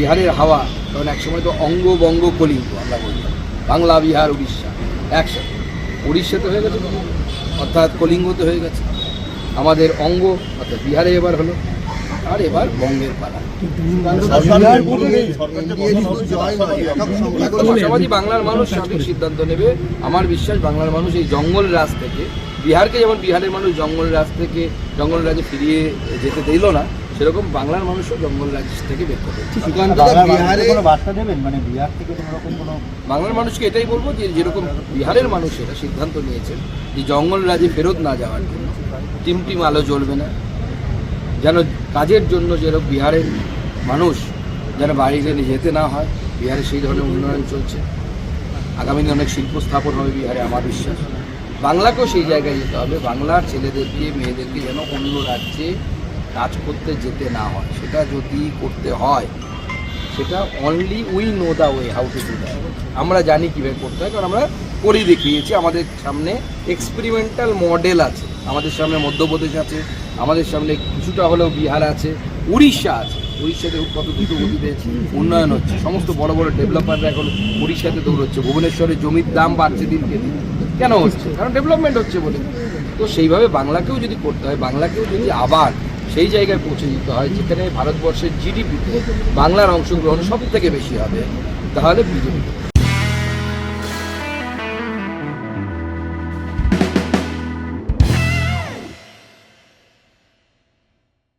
বিহারের হাওয়া, কারণ একসময় তো অঙ্গ বঙ্গ কলিঙ্গ আমরা বলি বাংলা, বিহার, উড়িষ্যা, একসাথে। উড়িষ্যাতে হয়ে গেছে অর্থাৎ কলিঙ্গতে হয়ে গেছে। আমাদের অঙ্গ, অর্থাৎ বিহারে এবার হলো। আর এবার বঙ্গের পালা। বাংলার মানুষ সঠিক সিদ্ধান্ত নেবে। আমার বিশ্বাস, বাংলার মানুষ এই জঙ্গল রাজ থেকে, বিহারকে যেমন বিহারের মানুষ জঙ্গল রাজ থেকে, জঙ্গল রাজে ফিরিয়ে যেতে দিল না সেরকম বাংলার মানুষও জঙ্গল রাজ থেকে বের করবে বিহারে কোনো বার্তা দেবেন? মানে বিহার থেকে কোনো রকম কোনো বাংলার মানুষকে এটাই বলব যে যেরকম বিহারের মানুষ এটা সিদ্ধান্ত নিয়েছে যে জঙ্গল রাজে ফেরত না যাওয়ার জন্য টিম টিম আলো জ্বলবে না। যেন কাজের জন্য যেরকম বিহারের মানুষ যেন বাইরে যেতে না হয় বিহারে সেই ধরনের উন্নয়ন চলছে। আগামী দিনে অনেক শিল্প স্থাপন হবে বিহারে আমার বিশ্বাস। বাংলাকেও সেই জায়গায় যেতে হবে। বাংলার ছেলেদেরকে মেয়েদেরকে যেন অন্য রাজ্যে কাজ করতে যেতে না হয়, সেটা যদি করতে হয়, সেটা only we know the way how to do আমরা জানি কীভাবে করতে হয়, কারণ আমরা করেই দেখিয়েছি, আমাদের সামনে এক্সপেরিমেন্টাল মডেল আছে, আমাদের সামনে মধ্যপ্রদেশ আছে, আমাদের সামনে কিছুটা হলেও বিহার আছে, উড়িষ্যা আছে। উড়িষ্যাতে কত দ্রুত গতিতে উন্নয়ন হচ্ছে। সমস্ত বড় বড় ডেভেলপাররা এখন উড়িষ্যাতে দৌড়চ্ছে, ভুবনেশ্বরে জমির দাম বাড়ছে দিনকে দিন। কেন হচ্ছে? কারণ ডেভেলপমেন্ট হচ্ছে বলে। তো সেইভাবে বাংলাকেও যদি করতে হয়, বাংলাকেও যদি আবার সেই জায়গায় পৌঁছে দিতে হয়, যেখানে ভারতবর্ষের জিডিপিতে বাংলার অংশগ্রহণ সব থেকে বেশি হবে, তাহলে বিজেপি